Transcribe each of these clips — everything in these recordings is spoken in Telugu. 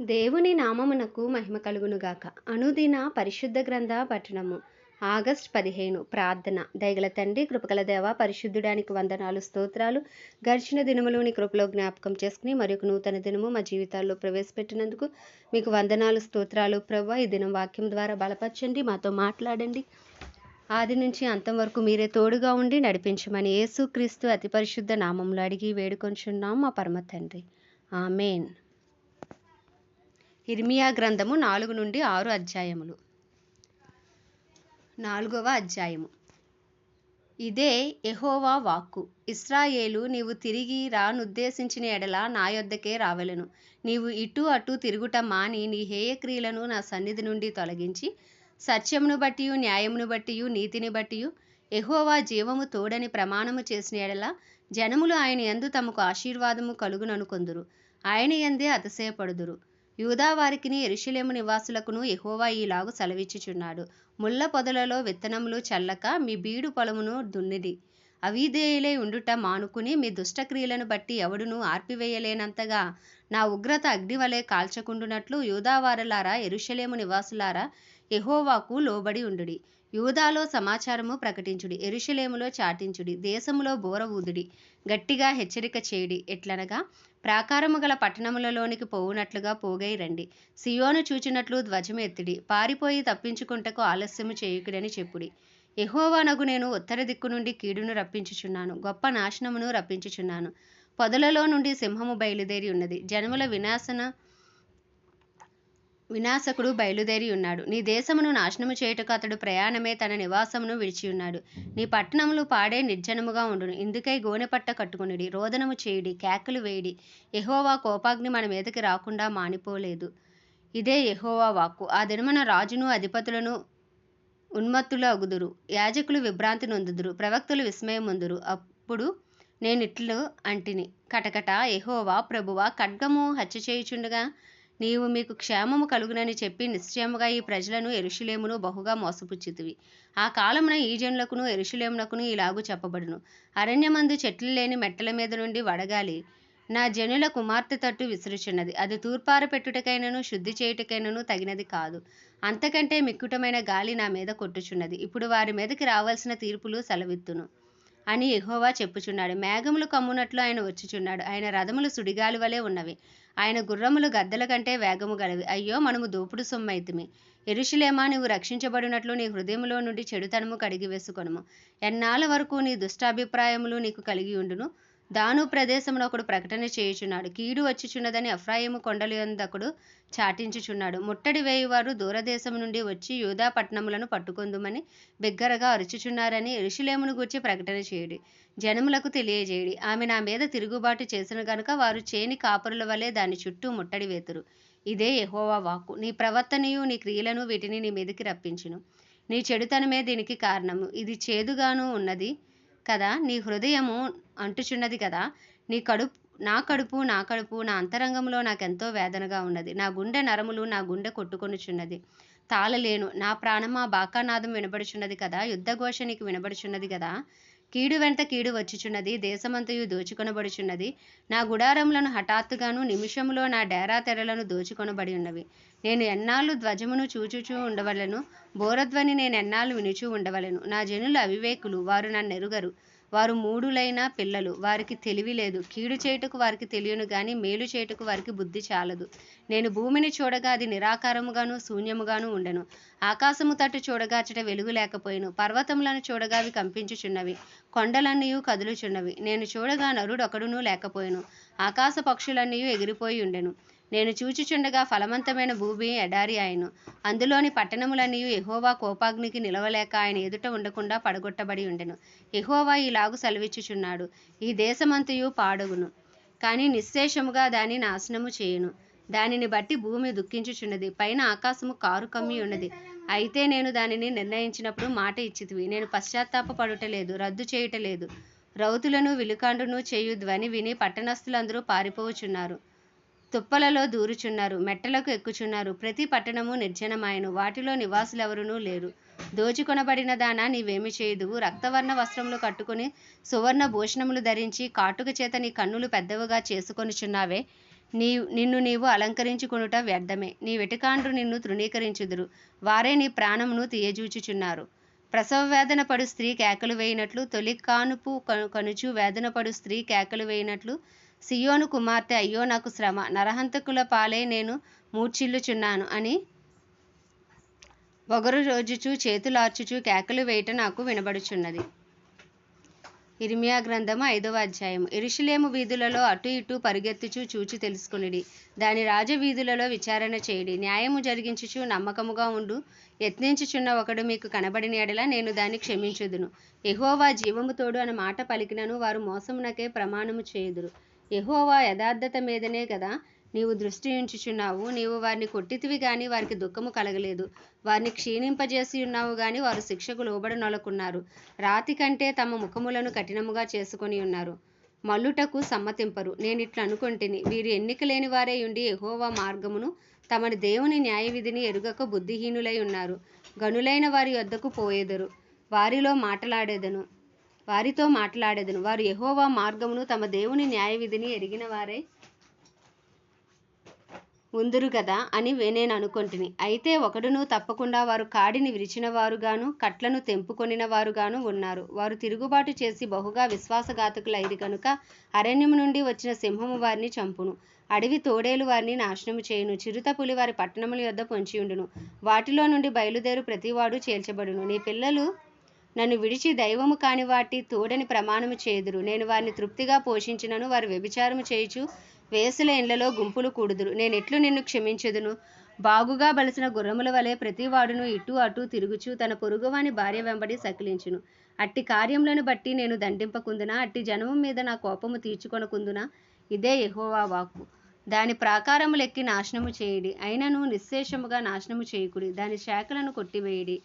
దేవుని నామమునకు మహిమ కలుగునుగాక. అనుదిన పరిశుద్ధ గ్రంథ పఠనము. ఆగస్ట్ పదిహేను. ప్రార్థన. దయగల తండ్రి కృపకల దేవ పరిశుద్ధుడానికి వందనాలు స్తోత్రాలు. గడిచిన దినములోని కృపలో జ్ఞాపకం చేసుకుని మరొక నూతన దినము మా జీవితాల్లో ప్రవేశపెట్టినందుకు మీకు వందనాలు స్తోత్రాలు. ప్రభు ఈ దినం వాక్యం ద్వారా బలపరచండి మాతో మాట్లాడండి. ఆది నుంచి అంతం వరకు మీరే తోడుగా ఉండి నడిపించమని యేసుక్రీస్తు అతి పరిశుద్ధ నామంలో అడిగి వేడుకొంచున్నాం మా పరమ తండ్రి. ఆమెన్. ఇర్మియా గ్రంథము నాలుగు నుండి ఆరు అధ్యాయములు. నాలుగవ అధ్యాయము. ఇదే ఎహోవా వాక్కు. ఇస్రాయేలు నీవు తిరిగి రానుద్దేశించిన ఎడల నా యొద్దకే రావెలను. నీవు ఇటు అటు తిరుగుట మాని నీ హేయక్రియలను నా సన్నిధి నుండి తొలగించి సత్యమును బట్టి న్యాయమును బట్టి నీతిని బట్టి ఎహోవా జీవము తోడని ప్రమాణము చేసిన ఎడల జనములు ఆయన ఎందు తమకు ఆశీర్వాదము కలుగుననుకొందురు ఆయన ఎందే అతిశయపడుదురు. యూదావారికిని ఎరుషలేము నివాసులకును ఎహోవా ఈలాగు సెలవిచ్చుచున్నాడు. ముళ్ళ పొదలలో విత్తనములు చల్లక మీ బీడు పొలమును దున్నిది. అవిధేయులై ఉండుట మానుకుని మీ దుష్టక్రియలను బట్టి ఎవడును ఆర్పివేయలేనంతగా నా ఉగ్రత అగ్నివలే కాల్చకుండునట్లు యూదావారలారా ఎరుషలేము నివాసులారా ఎహోవాకు లోబడి ఉండుడి. యూదాలో సమాచారము ప్రకటించుడి ఎరుషలేములో చాటించుడి దేశములో బోర ఊదుడి గట్టిగా హెచ్చరిక చేయుడి ఎట్లనగా ప్రాకారము గల పట్టణములలోనికి పోవునట్లుగా పోగై రండి. సియోను చూచినట్లు ధ్వజము ఎత్తిడి పారిపోయి తప్పించుకుంటకు ఆలస్యము చేయుకుడని చెప్పుడి. ఎహోవానగు నేను ఉత్తర దిక్కు నుండి కీడును రప్పించుచున్నాను గొప్ప నాశనమును రప్పించుచున్నాను. పొదలలో నుండి సింహము బయలుదేరి ఉన్నది జనముల వినాశన వినాశకుడు బయలుదేరి ఉన్నాడు. నీ దేశమును నాశనము చేయుటకు అతడు ప్రయాణమే తన నివాసమును విడిచి ఉన్నాడు. నీ పట్టణములు పాడే నిర్జనముగా ఉండును. ఇందుకై గోనెపట్ట కట్టుకునుడి. రోదనము చేయుడి. కేకలు వేయుడి. ఎహోవా కోపాగ్ని మన మీదకి రాకుండా మానిపోలేదు. ఇదే ఎహోవా వాక్కు. ఆ దినమున రాజును అధిపతులను ఉన్మత్తులు అగుదురు. యాజకులు విభ్రాంతి నొందుదురు. ప్రవక్తలు విస్మయముందురు. అప్పుడు నేనిట్లు అంటిని. కటకట ఎహోవా ప్రభువా ఖడ్గము హత్య చేయుచుండగా నీవు మీకు క్షేమము కలుగునని చెప్పి నిశ్చయముగా ఈ ప్రజలను ఎరుషులేమును బహుగా మోసపుచ్చితివి. ఆ కాలమున ఈ జనులకును ఎరుషులేమునకును ఇలాగు చెప్పబడును. అరణ్యమందు చెట్లు లేని మెట్టల మీద నుండి వడగాలి. నా జనుల కుమార్తె తట్టు విసురుచున్నది. అది తూర్పార పెట్టుటకైనను శుద్ధి చేయుటకైనను తగినది కాదు. అంతకంటే మిక్కుటమైన గాలి నా మీద కొట్టుచున్నది. ఇప్పుడు వారి మీదకి రావాల్సిన తీర్పులు సెలవిత్తును. అని ఎహోవా చెప్పుచున్నాడు. మేఘములు కమ్మునట్లు ఆయన వచ్చుచున్నాడు. ఆయన రథములు సుడిగాలి వలె ఉన్నవి. ఆయన గుర్రములు గద్దల కంటే వేగము గలవి. అయ్యో మనము దోపుడు సొమ్మైతిమి. ఎరుషులేమా నీవు రక్షించబడినట్లు నీ హృదయములో నుండి చెడుతనము కడిగి వేసుకొనుము ఎన్నాళ్ళ వరకు నీ దుష్టాభిప్రాయములు నీకు కలిగి ఉండును? దాను ప్రదేశమున ఒకడు ప్రకటన చేయుచున్నాడు. కీడు వచ్చుచున్నదని అఫ్రాయిము కొండలు చాటించుచున్నాడు. ముట్టడి వేయువారు దూరదేశం నుండి వచ్చి యూదా పట్టణములను పట్టుకొందుమని బిగ్గరగా అరుచుచున్నారని ఎరుషులేమును గూర్చి ప్రకటన చేయుడి. జనములకు తెలియజేయుడి. ఆమె నా మీద తిరుగుబాటు చేసిన గనుక వారు చేని కాపురుల వలె దాని చుట్టూ ముట్టడి వేతురు. ఇదే ఎహోవా వాక్కు. నీ ప్రవర్తనయు నీ క్రియలను వీటిని నీ మీదకి రప్పించును. నీ చెడుతనమే దీనికి కారణము. ఇది చేదుగాను ఉన్నది కదా. నీ హృదయము అంటుచున్నది కదా. నీ కడుపు నా కడుపు నా కడుపు నా అంతరంగంలో నాకెంతో వేదనగా ఉన్నది. నా గుండె నరములు నా గుండె కొట్టుకొనుచున్నది. తాళలేను. నా ప్రాణమా బాకానాదం వినబడుచున్నది కదా. యుద్ధఘోష నీకు వినబడుచున్నది కదా. కీడు వెంట కీడు వచ్చుచున్నది. దేశమంతయు దోచుకొనబడుచున్నది. నా గుడారములను హఠాత్తుగాను నిమిషములో నా డేరా తెరలను దోచుకొనబడి ఉన్నవి. నేను ఎన్నాళ్ళు ధ్వజమును చూచుచూ ఉండవలను. బోరధ్వని నేను ఎన్నాళ్ళు వినుచూ ఉండవలను. నా జనులు అవివేకులు. వారు నన్ను ఎరుగరు వారు మూడులైన పిల్లలు. వారికి తెలివి లేదు. కీడు చేయుటకు వారికి తెలియను గాని మేలు చేయుటకు వారికి బుద్ధి చాలదు. నేను భూమిని చూడగా అది నిరాకారముగాను శూన్యముగాను ఉండెను. ఆకాశము తట్టు చూడగా అచట వెలుగు లేకపోయిను. పర్వతములను చూడగా అవి కంపించుచున్నవి. కొండలన్నీ కదులుచున్నవి. నేను చూడగా నరుడు ఒకడునూ లేకపోయిను. ఆకాశ పక్షులన్నీ ఎగిరిపోయి ఉండెను. నేను చూచుచుండగా ఫలవంతమైన భూమి ఎడారి ఆయను. అందులోని పట్టణములన్నీ ఎహోవా కోపాగ్నికి నిలవలేక ఆయన ఎదుట ఉండకుండా పడగొట్టబడి ఉండెను. ఎహోవా ఈలాగు సెలవిచ్చుచున్నాడు. ఈ దేశమంతయు పాడగును. కానీ నిశ్శేషముగా దాని నాశనము చేయును. దానిని బట్టి భూమి దుఃఖించుచున్నది. పైన ఆకాశము కారు కమ్మి ఉన్నది. అయితే నేను దానిని నిర్ణయించినప్పుడు మాట ఇచ్చితివి. నేను పశ్చాత్తాపపడుటలేదు రద్దు చేయుటలేదు. రౌతులను విలుకాండును చేయు ధ్వని విని పట్టణస్థులందరూ పారిపోవుచున్నారు. తుప్పలలో దూరుచున్నారు మెట్టలకు ఎక్కుచున్నారు. ప్రతి పట్టణము నిర్జనమాయను. వాటిలో నివాసులెవరునూ లేరు. దోచుకొనబడిన దాన నీవేమి చేయుదువు? రక్తవర్ణ వస్త్రములు కట్టుకుని సువర్ణ భూషణములు ధరించి కాటుక చేత నీ కన్నులు పెద్దవిగా చేసుకొనుచున్నావే. నీ నిన్ను నీవు అలంకరించుకొనుట వ్యర్థమే. నీ వెటుకాండ్రు నిన్ను తృణీకరించుదురు. వారే నీ ప్రాణమును తీయజూచుచున్నారు. ప్రసవ వేదన పడు స్త్రీ కేకలు వేయినట్లు తొలి కానుపు కను- కనుచు వేదన పడు స్త్రీ కేకలు వేయినట్లు సియోను కుమార్తె అయ్యో నాకు శ్రమ. నరహంతకుల పాలే నేను మూర్ఛిల్లుచున్నాను అని ఒగరు రోజుచూ చేతులార్చుచూ కేకలు వేయట నాకు వినబడుచున్నది. ఇరిమియా గ్రంథము ఐదవ అధ్యాయం ఇరుషులేము వీధులలో అటు ఇటు పరిగెత్తుచూ చూచి తెలుసుకునిడి. దాని రాజవీధులలో విచారణ చేయడి. న్యాయము జరిగించుచు నమ్మకముగా ఉండు. యత్నించుచున్న ఒకడు మీకు కనబడిన ఎడల నేను దాన్ని క్షమించుదును. ఎహోవా జీవము తోడు అన్న మాట పలికినను వారు మోసమునకే ప్రమాణము చేయుదురు. యహోవా యథార్థత మీదనే కదా నీవు దృష్టి ఉంచుచున్నావు. నీవు వారిని కొట్టితివి గాని వారికి దుఃఖము కలగలేదు. వారిని క్షీణింపజేసి ఉన్నావు గాని వారు శిక్షకు లోబడనొలకున్నారు రాతి కంటే తమ ముఖములను కఠినముగా చేసుకొని ఉన్నారు. మల్లుటకు సమ్మతింపరు. నేను ఇట్లా అనుకొంటిని. వీరు ఎన్నిక లేని వారే ఉండి ఎహోవా మార్గమును తమని దేవుని న్యాయ విధిని ఎరుగక బుద్ధిహీనులై ఉన్నారు. గనులైన వారి వద్దకు పోయేదరు. వారిలో మాటలాడేదను. వారితో మాట్లాడేదను. వారు యహోవా మార్గమును తమ దేవుని న్యాయ విధిని ఎరిగిన వారే ఉందురు కదా అని నేను అనుకొంటిని. అయితే ఒకడును తప్పకుండా వారు కాడిని విరిచిన వారుగాను కట్లను తెంపుకొనిన వారుగాను ఉన్నారు. వారు తిరుగుబాటు చేసి బహుగా విశ్వాసఘాతకులైది కనుక అరణ్యము నుండి వచ్చిన సింహము వారిని చంపును. అడవి తోడేలు వారిని నాశనము చేయును. చిరుతపులి వారి పట్టణముల యొద్ద పొంచియుండును. వాటిలో నుండి బయలుదేరు ప్రతివాడు చేల్చబడును. నీ పిల్లలు నన్ను విడిచి దైవము కాని వాటి తోడని ప్రమాణము చేదురు నేను వారిని తృప్తిగా పోషించినను వారు వ్యభిచారము చేయుచు వేసుల ఇండ్లలో గుంపులు కూడుదురు. నేను ఎట్లు నిన్ను క్షమించుదును? బాగుగా బలిసిన గుర్రముల వలె ప్రతివాడును ఇటు అటు తిరుగుచు తన పొరుగువాని భార్య వెంబడి సకిలించును. అట్టి కార్యములను బట్టి నేను దండింపకుందునా? అట్టి జనము మీద నా కోపము తీర్చుకొనకుందునా? ఇదే ఎహోవా వాక్కు. దాని ప్రాకారములెక్కి నాశనము చేయుడి. అయినను నిశ్శేషముగా నాశనము చేయకుడి. దాని శాఖలను కొట్టివేయుడి.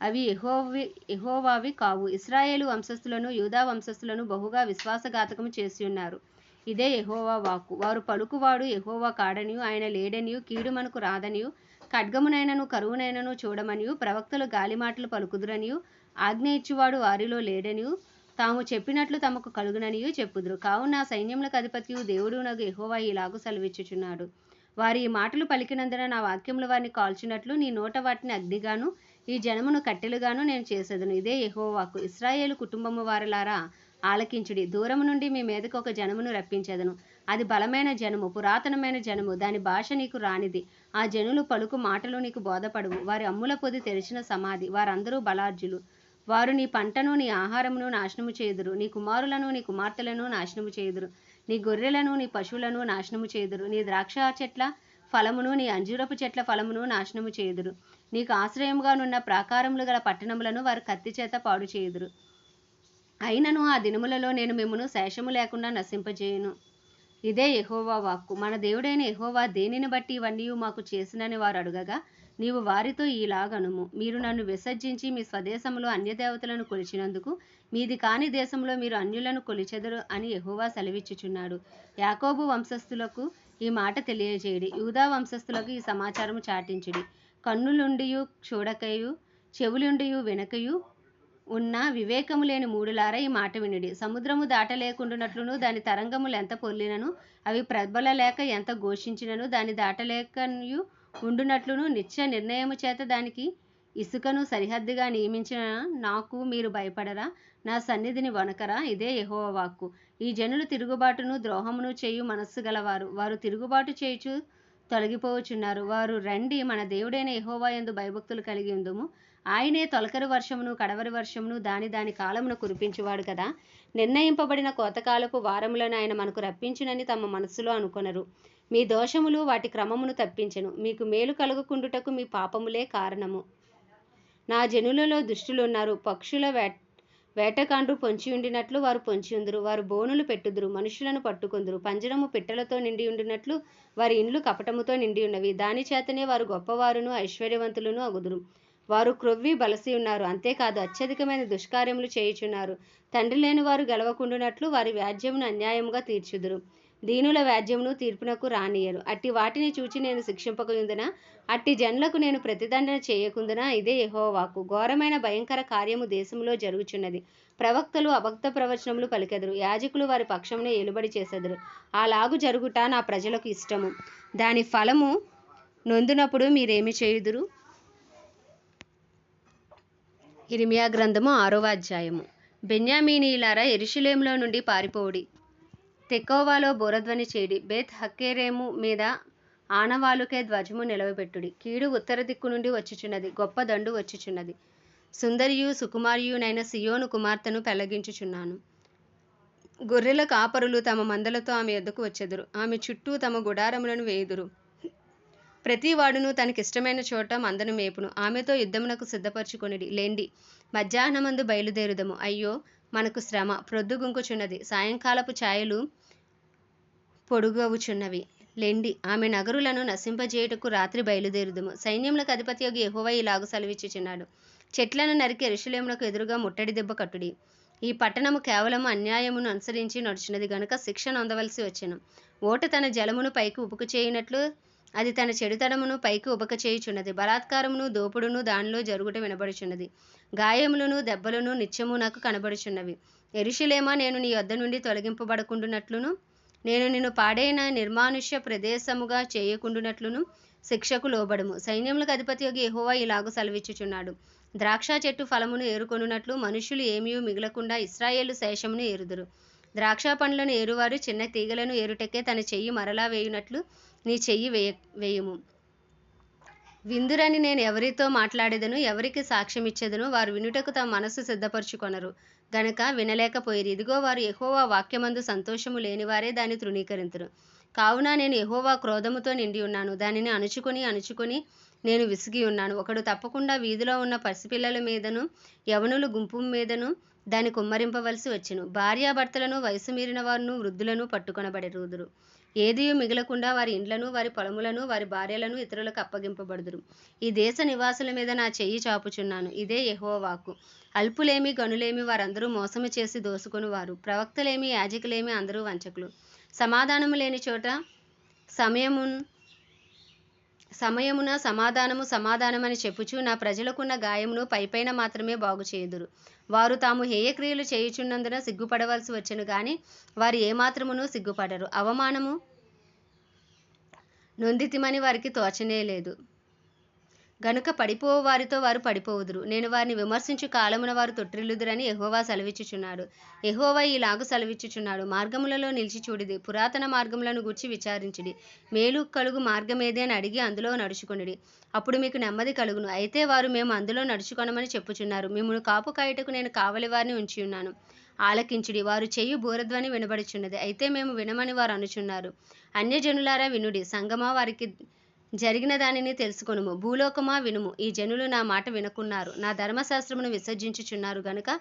అవి ఎహోవి ఎహోవావి కావు. ఇస్రాయేలు వంశస్థులను యూదా వంశస్థులను బహుగా విశ్వాసఘాతకము చేసి ఉన్నారు. ఇదే ఎహోవా వాక్కు. వారు పలుకువాడు ఎహోవా కాడనియు ఆయన లేడనియు కీడు మనకు రాదనియు ఖడ్గమునైనను కరువునైనను చూడమనియు ప్రవక్తలు గాలి మాటలు పలుకుదురనియు ఆజ్ఞ ఇచ్చువాడు వారిలో లేడనియు తాము చెప్పినట్లు తమకు కలుగుననియు చెప్పుదురు. కావున సైన్యములకు అధిపతియు దేవుడు నగు ఎహోవా ఇలాగు సెలవిచ్చుచున్నాడు. వారి ఈ మాటలు పలికినందున నా వాక్యములు వారిని కాల్చినట్లు నీ నోట వాటిని అగ్నిగాను ఈ జనమును కట్టెలుగాను నేను చేసేదను. ఇదే యహోవాకు. ఇస్రాయేలు కుటుంబము వారలారా ఆలకించుడి. దూరము నుండి మీ మీదకు ఒక జనమును రప్పించేదను. అది బలమైన జనము పురాతనమైన జనము. దాని భాష నీకు రానిది. ఆ జనులు పలుకు మాటలు నీకు బోధపడవు. వారి అమ్ముల పొది తెరిచిన సమాధి. వారందరూ బలార్జులు. వారు నీ పంటను నీ ఆహారమును నాశనము చేయుదురు. నీ కుమారులను నీ కుమార్తెలను నాశనము చేయుదురు. నీ గొర్రెలను నీ పశువులను నాశనము చేయుదురు. నీ ద్రాక్ష చెట్ల ఫలమును నీ అంజూరపు చెట్ల ఫలమును నాశనము చేయుదురు. నీకు ఆశ్రయముగానున్న ప్రాకారములు గల పట్టణములను వారు కత్తి చేత పాడు చేయుదురు. అయినను ఆ దినములలో నేను మిమ్మను శేషము లేకుండా నశింపజేయను. ఇదే ఎహోవా వాక్కు. మన దేవుడైన ఎహోవా దేనిని బట్టి ఇవన్నీ మాకు చేసినని వారు అడుగగా నీవు వారితో ఈలాగనుము. మీరు నన్ను విసర్జించి మీ స్వదేశంలో అన్యదేవతలను కొలిచినందుకు మీది కాని దేశంలో మీరు అన్యులను కొలిచెదరు అని ఎహోవా సెలవిచ్చుచున్నాడు. యాకోబు వంశస్థులకు ఈ మాట తెలియజేయడి. యూదా వంశస్థులకు ఈ సమాచారము చాటించుడి. కన్నులుండియు చూడకయు చెవులుండియు వెనకయు ఉన్న వివేకము లేని మూడులారా ఈ మాట వినుడి. సముద్రము దాటలేకుండునట్లును దాని తరంగములు ఎంత పొల్లినను అవి ప్రబలలేక ఎంత ఘోషించినను దాని దాటలేకయు ఉండునట్లును నిత్య నిర్ణయము చేత దానికి ఇసుకను సరిహద్దుగా నియమించిన నాకు మీరు భయపడరా నా సన్నిధిని వనకరా ఇదే యహోవాక్కు వాక్కు. ఈ జనులు తిరుగుబాటును ద్రోహమును చేయు మనస్సు గలవారు. వారు తిరుగుబాటు చేయుచు తొలగిపోవచ్చున్నారు. వారు రండి మన దేవుడైన ఎహోవా ఎందు భయభక్తులు కలిగి ఉందుము. ఆయనే తొలకరి వర్షమును కడవరి వర్షమును దాని దాని కాలమును కురిపించువాడు కదా. నిర్ణయింపబడిన కోతకాలపు వారములను ఆయన మనకు రప్పించునని తమ మనస్సులో అనుకొనరు. మీ దోషములు వాటి క్రమమును తప్పించను. మీకు మేలు కలుగుకుండుటకు మీ పాపములే కారణము. నా జనులలో దుష్టులున్నారు. పక్షుల వే వేటకాండ్రు పొంచి ఉండినట్లు వారు పొంచి వారు బోనులు పెట్టుదురు. మనుషులను పట్టుకొందురు. పంజరము పిట్టలతో నిండి ఉండినట్లు వారి ఇండ్లు కపటముతో నిండి ఉన్నవి. దాని చేతనే వారు గొప్పవారును ఐశ్వర్యవంతులను అగుదురు. వారు క్రొవ్వి బలసి ఉన్నారు. అంతేకాదు అత్యధికమైన దుష్కార్యములు చేయుచున్నారు. తండ్రి లేని వారు గెలవకుండునట్లు వారి వ్యాజ్యమును అన్యాయముగా తీర్చుదురు. దీనుల వ్యాజ్యమును తీర్పునకు రానియరు అట్టి వాటిని చూచి నేను శిక్షింపకుందున అట్టి జన్లకు నేను ప్రతిదండన చేయకుందున ఇదే యహోవాకు. ఘోరమైన భయంకర కార్యము దేశంలో జరుగుచున్నది. ప్రవక్తలు అభక్త ప్రవచనములు పలికెదరు. యాజకులు వారి పక్షమునే ఏలుబడి చేసెదరు. అలాగు జరుగుట నా ప్రజలకు ఇష్టము. దాని ఫలము నొందునప్పుడు మీరేమి చేయుదురు? ఇరిమియా గ్రంథము ఆరవ అధ్యాయము. బెన్యామీనీలారా ఎరుషులేములో నుండి పారిపోడి తెకోవాలో బోరధ్వని చేడి బేత్ హక్కేరేము మీద ఆనవాలుకే ధ్వజము నిలవబెట్టుడి. కీడు ఉత్తర దిక్కు నుండి వచ్చిచున్నది. గొప్ప దండు వచ్చిచున్నది. సుందరియు సుకుమారియునైన సియోను కుమార్తెను పెళ్ళగించుచున్నాను. గొర్రెల కాపరులు తమ మందలతో ఆమె ఎద్దకు వచ్చెదురు. ఆమె చుట్టూ తమ గుడారములను వేయుదురు. ప్రతి వాడును తనకిష్టమైన చోట మందను మేపును. ఆమెతో యుద్ధమునకు సిద్ధపరచుకొనిడి. లేండి. మధ్యాహ్నమందు బయలుదేరుదము. అయ్యో మనకు శ్రమ. ప్రొద్దుగుంకుచున్నది సాయంకాలపు ఛాయలు పొడుగవుచున్నవి. లెండి. ఆమె నగరులను నశింపజేయుటకు రాత్రి బయలుదేరుదము. సైన్యములకు అధిపతి యొక్క యెహోవా ఇలాగు సెలవిచ్చుచున్నాడు. చెట్లను నరికి ఎరుషులేమునకు ఎదురుగా ముట్టడి దెబ్బ కట్టుడి. ఈ పట్టణము కేవలం అన్యాయమును అనుసరించి నడుచున్నది గనుక శిక్ష నొందవలసి వచ్చెను. ఓట తన జలమును పైకి ఉపుక చేయునట్లు అది తన చెడుతనమును పైకి ఉబక చేయుచున్నది. బలాత్కారమును దోపుడును దానిలో జరుగుట వినబడుచున్నది. గాయములను దెబ్బలను నిత్యము నాకు కనబడుచున్నవి. ఎరుషులేమా నేను నీ వద్ద నుండి తొలగింపబడకుండునట్లును? నేను నిన్ను పాడైన నిర్మానుష్య ప్రదేశముగా చేయకుండునట్లును శిక్షకు లోబడము. సైన్యములకు అధిపతి యొక్క ఎహోవా ఇలాగు సెలవిచ్చుచున్నాడు. ద్రాక్ష చెట్టు ఫలమును ఏరుకొనున్నట్లు మనుషులు ఏమీ మిగలకుండా ఇస్రాయేలు శేషమును ఏరుదురు. ద్రాక్ష పండ్లను ఏరువారు చిన్న తీగలను ఏరుటకే తన చెయ్యి మరలా వేయునట్లు నీ చెయ్యి వేయ వేయుము. విందురని నేను ఎవరితో మాట్లాడేదను? ఎవరికి సాక్ష్యం ఇచ్చేదను వారు వినుటకు తమ మనస్సు సిద్ధపరచుకొనరు. గనక వినలేకపోయిరి ఇదిగో వారు ఎహోవా వాక్యమందు సంతోషము లేనివారే దాన్ని తృణీకరింతురు. కావున నేను ఎహోవా క్రోధముతో నిండి ఉన్నాను. దానిని అణుచుకొని అణుచుకొని నేను విసిగి ఉన్నాను. ఒకడు తప్పకుండా వీధిలో ఉన్న పసిపిల్లల మీదను యవనులు గుంపు మీదను దాన్ని కుమ్మరింపవలసి వచ్చును. భార్యాభర్తలను వయసు మీరిన వారును వృద్ధులను పట్టుకొనబడరుదురు. ఏదీ మిగలకుండా వారి ఇండ్లను వారి పొలములను వారి భార్యలను ఇతరులకు అప్పగింపబడుదురు. ఈ దేశ నివాసుల మీద నా చెయ్యి చాపుచున్నాను. ఇదే యెహోవాకు. అల్పులేమి గనులేమి వారందరూ మోసము చేసి దోసుకొని వారు ప్రవక్తలేమి యాజకులేమి అందరూ వంచకులు. సమాధానము లేని చోట సమయమున్ సమయమున సమాధానము సమాధానమని చెప్పుచు నా ప్రజలకున్న గాయమును పైపైన మాత్రమే బాగు చేయుదురు. వారు తాము హేయక్రియలు చేయుచున్నందున సిగ్గుపడవలసి వచ్చను గాని వారు ఏమాత్రమును సిగ్గుపడరు. అవమానము నొందితిమని వారికి తోచనే లేదు. గనుక పడిపోవు వారితో వారు పడిపోవుదురు. నేను వారిని విమర్శించు కాలమున వారు తొట్టిల్లుదురని ఎహోవా సెలవిచ్చుచున్నాడు. ఎహోవా ఈలాగు సెలవిచ్చుచున్నాడు. మార్గములలో నిలిచి చూడిది. పురాతన మార్గములను గూర్చి విచారించిడి. మేలు కలుగు మార్గమేదే అని అడిగి అందులో నడుచుకొనిడి. అప్పుడు మీకు నెమ్మది కలుగును. అయితే వారు మేము అందులో నడుచుకొనమని చెప్పుచున్నారు. మిమ్మల్ని కాపు కాయుటకు నేను కావలి వారిని ఉంచి ఉన్నాను ఆలకించుడి. వారు చెయ్యి బూరధ్వని వినబడుచున్నది. అయితే మేము వినమని వారు అనుచున్నారు. అన్యజనులారా వినుడి. సంగమా వారికి జరిగిన దానిని తెలుసుకొనుము. భూలోకమా వినుము. ఈ జనులు నా మాట వినకున్నారు. నా ధర్మశాస్త్రమును విసర్జించుచున్నారు గనుక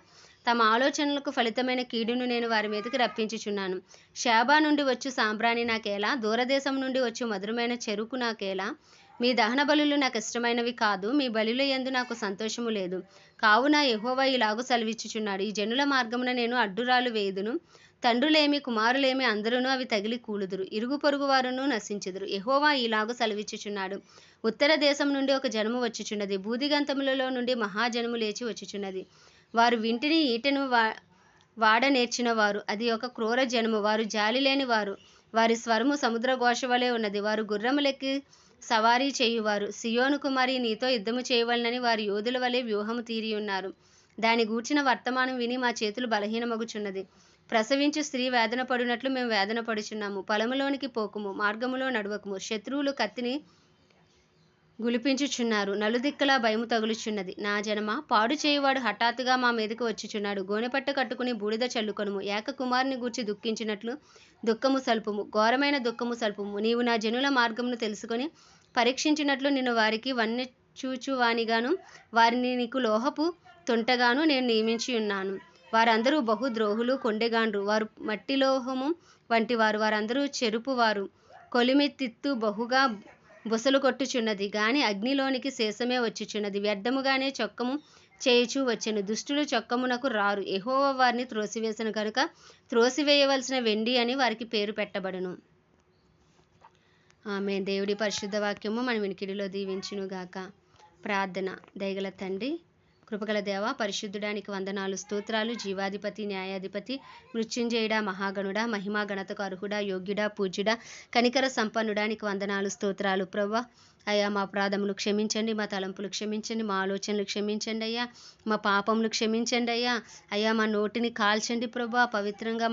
తమ ఆలోచనలకు ఫలితమైన కీడును నేను వారి మీదకి రప్పించుచున్నాను. శాబా నుండి వచ్చు సాంబ్రాణి నాకేలా? దూరదేశం నుండి వచ్చు మధురమైన చెరుకు నాకేలా? మీ దహన బలులు నాకు ఇష్టమైనవి కాదు. మీ బలుల ఎందు నాకు సంతోషము లేదు. కావున యెహోవా ఇలాగు సెలవిచ్చుచున్నాడు. ఈ జనుల మార్గమున నేను అడ్డురాలు వేయుదును. తండ్రులేమి కుమారులేమి అందరూ అవి తగిలి కూలుదురు. ఇరుగు పొరుగు వారును నశించుదురు. ఎహోవా ఇలాగు సెలవిచ్చుచున్నాడు. ఉత్తర దేశం నుండి ఒక జనము వచ్చుచున్నది. బూదిగంతములలో నుండి మహాజనము లేచి వచ్చుచున్నది. వారు వింటిని ఈటను వా వాడ నేర్చిన వారు అది ఒక క్రూర జనము. వారు జాలి లేని వారు. వారి స్వరము సముద్ర ఘోష వలె ఉన్నది. వారు గుర్రములెక్కి సవారీ చేయువారు. సియోను కుమారి నీతో యుద్ధము చేయవలనని వారి యోధుల వలె వ్యూహము తీరి ఉన్నారు దాని గూర్చిన వర్తమానం విని మా చేతులు బలహీనమగుచున్నది. ప్రసవించు స్త్రీ వేదన పడినట్లు మేము వేదన పడుచున్నాము. పొలములోనికి పోకుము మార్గములో నడవకుము. శత్రువులు కత్తిని గులిపించుచున్నారు. నలుదిక్కలా భయము తగులుచున్నది. నా జనమ పాడు చేయువాడు హఠాత్తుగా మా మీదకు వచ్చుచున్నాడు. గోనెపట్ట కట్టుకుని బూడిద చల్లుకొనుము. ఏక కుమారుని గూర్చి దుఃఖించినట్లు దుఃఖము సల్పుము. ఘోరమైన దుఃఖము సల్పుము. నీవు నా జనుల మార్గమును తెలుసుకొని పరీక్షించినట్లు నిన్ను వారికి వన్య చూచువానిగాను వారిని నీకు లోహపు తుంటగాను నేను నియమించి ఉన్నాను. వారందరూ బహు ద్రోహులు కొండెగాండ్రు. వారు మట్టిలోహము వంటి వారు వారందరూ చెరుపు వారు కొలిమి తిత్తు బహుగా బుసలు కొట్టుచున్నది. గాని అగ్నిలోనికి శేషమే వచ్చుచున్నది. వ్యర్థముగానే చొక్కము చేయుచు వచ్చెను. దుష్టులు చొక్కమునకు రారు. ఎహోవ వారిని త్రోసివేసను కనుక త్రోసివేయవలసిన వెండి అని వారికి పేరు పెట్టబడును. ఆమె దేవుడి పరిశుద్ధ వాక్యము మన వినికిడిలో దీవించునుగాక. ప్రార్థన దయగల తండ్రి కృపగల దేవ పరిశుద్ధుడానికి వందనాలు స్తోత్రాలు. జీవాధిపతి న్యాయాధిపతి మృత్యుంజయుడా మహాగణుడా మహిమా గణతకు అర్హుడా యోగ్యుడా పూజ్యుడా కనికర సంపన్నుడానికి వందనాలు స్తోత్రాలు. ప్రభా అయ్యా మా అపరాధములు క్షమించండి మా తలంపులు క్షమించండి మా ఆలోచనలు క్షమించండి అయ్యా మా పాపములు క్షమించండి అయ్యా. అయ్యా మా నోటిని కాల్చండి ప్రభా పవిత్రంగా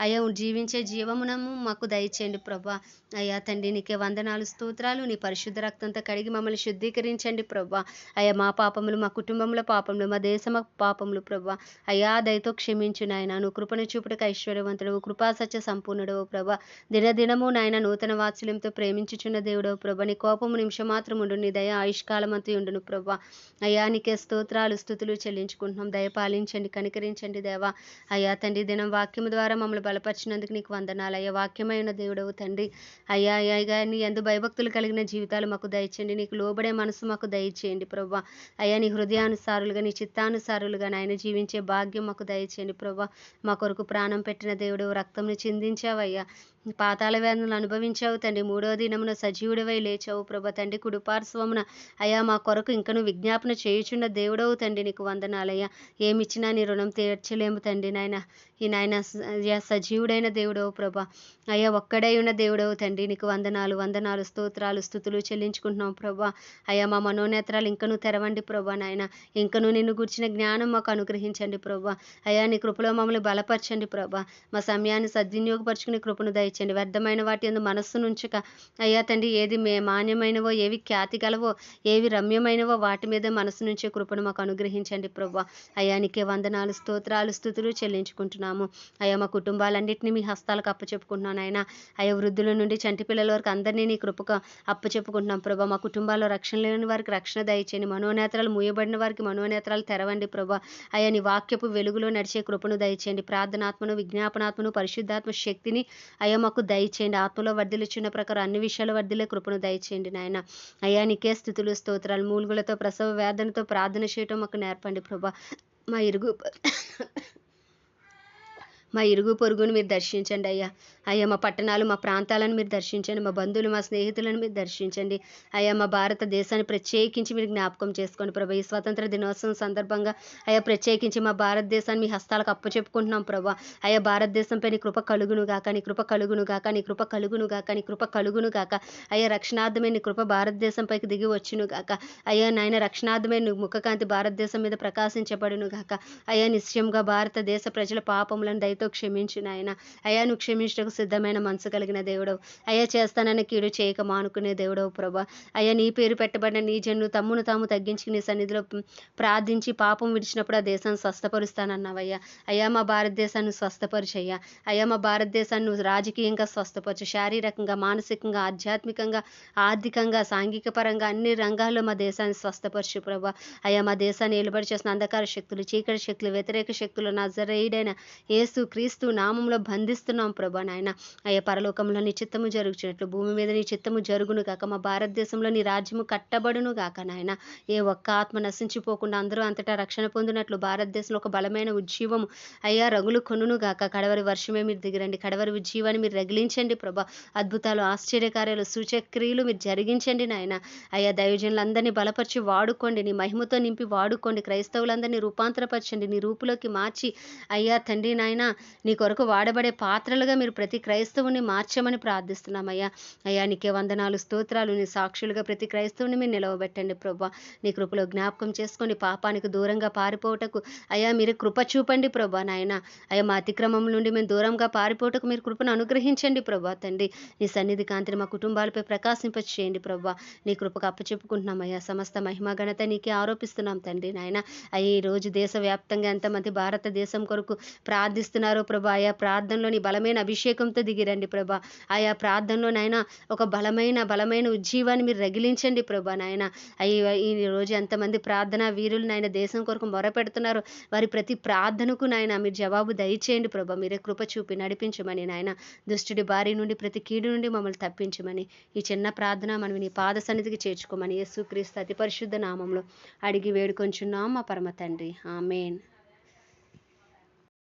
అయ్యా జీవించే జీవమునము మాకు దయచేయండి ప్రభా అయ్యా తండ్రి నీకే వందనాలు స్తోత్రాలు. నీ పరిశుద్ధ రక్తంతో కడిగి మమ్మల్ని శుద్ధీకరించండి ప్రభా అయ్యా మా పాపములు మా కుటుంబంలో పాపములు మా దేశమ పాపములు ప్రభా. అయ్యా దయతో క్షమించు నాయన. నువ్వు కృపను చూపుటకు ఐశ్వర్యవంతుడు కృపా సత్య సంపూర్ణుడు ప్రభా. దినదినము నాయన నూతన వాత్సల్యంతో ప్రేమించుచున్న దేవుడవు ప్రభా. నీ కోపము నిమిషం మాత్రం ఉండు నీ దయ ఆయుష్కాలమంతా ఉండును ప్రభా. అయ్యా నీకే స్తోత్రాలు స్థుతులు చెల్లించుకుంటున్నాం. దయ పాలించండి కనికరించండి దేవా. అయ్యా తండ్రి దినం వాక్యము ద్వారా మమ్మల్ని బలపరిచినందుకు నీకు వందనాలు. అయ్యా వాక్యమైన దేవుడవు తండ్రి. అయ్యా అయ్యా నీ ఎందు భయభక్తులు కలిగిన జీవితాలు మాకు దయచేయండి. నీకు లోబడే మనసు మాకు దయచేయండి ప్రభా. అయ్యా నీ అనుసారులుగా నీ చిత్తానుసారులుగా నాయన జీవించే భాగ్యం మాకు దయచేయండి ప్రభా. మా కొరకు ప్రాణం పెట్టిన దేవుడు రక్తంను చిందించావయ్యా. పాతాల వేదనలు అనుభవించావు తండ్రి. మూడో దినమున సజీవుడివై లేచావు ప్రభ. తండ్రి కుడిపార్శ్వమున అయ్యా మా కొరకు ఇంకను విజ్ఞాపన చేయుచున్న దేవుడవు తండ్రి నీకు వందనాలయ్యా. ఏమిచ్చినా నీ రుణం తీర్చలేము తండ్రి నాయన. ఈ నాయన అయ్యా సజీవుడైన దేవుడవు ప్రభ అయ్యా ఒక్కడై ఉన్న దేవుడవు తండ్రి నీకు వందనాలు వందనాలు స్తోత్రాలు స్థుతులు చెల్లించుకుంటున్నాం ప్రభా. అయ్యా మా మనోనేత్రాలు ఇంకను తెరవండి ప్రభా నాయన. ఇంకను నిన్ను గుర్చిన జ్ఞానం మాకు అనుగ్రహించండి ప్రభా. అయ్యా నీ కృపలో మమ్మల్ని బలపరచండి ప్రభా. మా సమయాన్ని సద్వినియోగపరచుకుని కృపను దయచండి వ్యర్థమైన వాటి ఎందు మనస్సు నుంచక అయ్యా తండ్రి ఏది మే మాన్యమైనవో ఏవి ఖ్యాతి గలవో ఏవి రమ్యమైనవో వాటి మీద మనసు నుంచే కృపను మాకు అనుగ్రహించండి ప్రభా. అయ్యానికే వందనాలు స్తోత్రాలు స్థుతులు చెప్పుకుంటున్నాము. అయ్యా మా కుటుంబాలన్నింటినీ మీ హస్తాలకు అప్పచెప్పుకుంటున్నాను ఆయన అయ్యా వృద్ధుల నుండి చంటి పిల్లల వరకు అందరినీ నీ కృపకు అప్పచెప్పుకుంటున్నాం ప్రభా. మా కుటుంబాల్లో రక్షణ లేని వారికి రక్షణ దయచేయండి. మనోనేత్రాలు మూయబడిన వారికి మనోనేత్రాలు తెరవండి ప్రభా. అయ్యా నీ వాక్యపు వెలుగులో నడిచే కృపను దయచేయండి. ప్రార్థనాత్మను విజ్ఞాపనాత్మను పరిశుద్ధాత్మ శక్తిని అయ్యా మాకు దయచేయండి. ఆత్మలో వర్ధిల్చున్న ప్రకారం అన్ని విషయాల వర్ధిలే కృపను దయచేయండి నాయన. అయ్యా నీకే స్థుతులు స్తోత్రాలు. మూలుగులతో ప్రసవ వేదనతో ప్రార్థన చేయటం మాకు నేర్పండి ప్రభా. మా ఇరుగు మా ఇరుగు పొరుగును మీరు దర్శించండి అయ్యా. అయ్యా మా పట్టణాలు మా ప్రాంతాలను మీరు దర్శించండి మా బంధువులు మా స్నేహితులను మీరు దర్శించండి. అయ్యా మా భారతదేశాన్ని ప్రత్యేకించి మీరు జ్ఞాపకం చేసుకోండి ప్రభా. ఈ స్వతంత్ర దినోత్సవం సందర్భంగా అయ్యా ప్రత్యేకించి మా భారతదేశాన్ని మీ హస్తాలకు అప్పచెప్పుకుంటున్నాం ప్రభా. అయ్యా భారతదేశంపై నీ కృప కలుగును గాక నీ కృప కలుగును గాక నీ కృప కలుగును గాక నీ కృప కలుగును గాక. అయ్యా రక్షణార్థమైన నీ కృప భారతదేశంపైకి దిగి వచ్చును గాక. అయ్యా నాయన రక్షణార్థమైన నీ ముఖకాంతి భారతదేశం మీద ప్రకాశించబడును గాక. అయ్యా నిశ్చయంగా భారతదేశ ప్రజల పాపములను దయతో క్షమించు నాయన. అయ్యా నువ్వు క్షమించటకు సిద్ధమైన మనసు కలిగిన దేవుడవు. అయ్యా చేస్తానని కీడు చేయక మానుకునే దేవుడవు ప్రభా. అయ్యా నీ పేరు పెట్టబడిన నీ జన్ను తమ్మును తాము తగ్గించి నీ సన్నిధిలో ప్రార్థించి పాపం విడిచినప్పుడు ఆ దేశాన్ని స్వస్థపరుస్తానన్నావయ్యా. అయ్యా మా భారతదేశాన్ని స్వస్థపరిచయ్యా. అయ్యా మా భారతదేశాన్ని రాజకీయంగా స్వస్థపరచు. శారీరకంగా మానసికంగా ఆధ్యాత్మికంగా ఆర్థికంగా సాంఘిక పరంగా అన్ని రంగాల్లో మా దేశాన్ని స్వస్థపరచు ప్రభా. అయ్యా మా దేశాన్ని నిలబడి చేసిన అంధకార శక్తులు చీకటి శక్తులు వ్యతిరేక శక్తులు నజరేయుడైన యేసు క్రీస్తు నామంలో బంధిస్తున్నాం ప్రభా నాయన. అయ్యా పరలోకంలో నీ చిత్తము జరుగుచినట్లు భూమి మీద నీ చిత్తము జరుగును కాక మా భారతదేశంలో నీ రాజ్యము కట్టబడును గాక నాయన. ఏ ఒక్క ఆత్మ నశించిపోకుండా అందరూ అంతటా రక్షణ పొందినట్లు భారతదేశంలో ఒక బలమైన ఉజ్జీవము అయ్యా రగులు కొనును గాక. కడవరి వర్షమే మీరు దిగిరండి. కడవరి ఉజ్జీవాన్ని మీరు రగిలించండి ప్రభా. అద్భుతాలు ఆశ్చర్యకార్యాలు సూచక్రియలు మీరు జరిగించండి నాయన. అయ్యా దైవజనులందరినీ బలపరిచి వాడుకోండి. నీ మహిమతో నింపి వాడుకోండి. క్రైస్తవులందరినీ రూపాంతరపరచండి. నీ రూపులోకి మార్చి అయ్యా తండ్రి నాయన నీ కొరకు వాడబడే పాత్రలుగా మీరు ప్రతి ప్రతి క్రైస్తవుని మార్చమని ప్రార్థిస్తున్నామయ్యా. అయ్యా నీకే వందనాలు స్తోత్రాలు నీ సాక్షులుగా ప్రతి క్రైస్తవుని మీరు నిలవబెట్టండి ప్రభా. నీ కృపలో జ్ఞాపకం చేసుకొని పాపానికి దూరంగా పారిపోవటకు అయ్యా మీరు కృప చూపండి ప్రభా నాయన. అయ్యా మా అతిక్రమం నుండి మేము దూరంగా పారిపోవటకు మీరు కృపను అనుగ్రహించండి ప్రభా తండ్రి. నీ సన్నిధి కాంతిని మా కుటుంబాలపై ప్రకాశింపచేయండి ప్రభా. నీ కృపకు అప్పచెప్పుకుంటున్నాం అయ్యా. సమస్త మహిమ ఘనత నీకే ఆరోపిస్తున్నాం తండ్రి నాయన. అయ్యా ఈ రోజు దేశవ్యాప్తంగా ఎంతమంది భారతదేశం కొరకు ప్రార్థిస్తున్నారో ప్రభా. అయా ప్రార్థనలోని బలమైన అభిషేకం అభిషేకంతో దిగిరండి ప్రభా. ఆయా ప్రార్థనలో నాయన ఒక బలమైన బలమైన ఉజ్జీవాన్ని మీరు రగిలించండి ప్రభా నాయన. అయ్యి ఈ రోజు ఎంతమంది ప్రార్థన వీరులు నాయన దేశం కొరకు మొరపెడుతున్నారు. వారి ప్రతి ప్రార్థనకు నాయన మీరు జవాబు దయచేయండి ప్రభా. మీరే కృప చూపి నడిపించమని నాయన. దుష్టుడి బారి నుండి ప్రతి కీడు నుండి మమ్మల్ని తప్పించమని ఈ చిన్న ప్రార్థన మనం నీ పాద సన్నిధికి చేర్చుకోమని యేసుక్రీస్తు అతి పరిశుద్ధ నామంలో అడిగి వేడుకొంచున్నాం మా పరమ తండ్రి. ఆమెన్.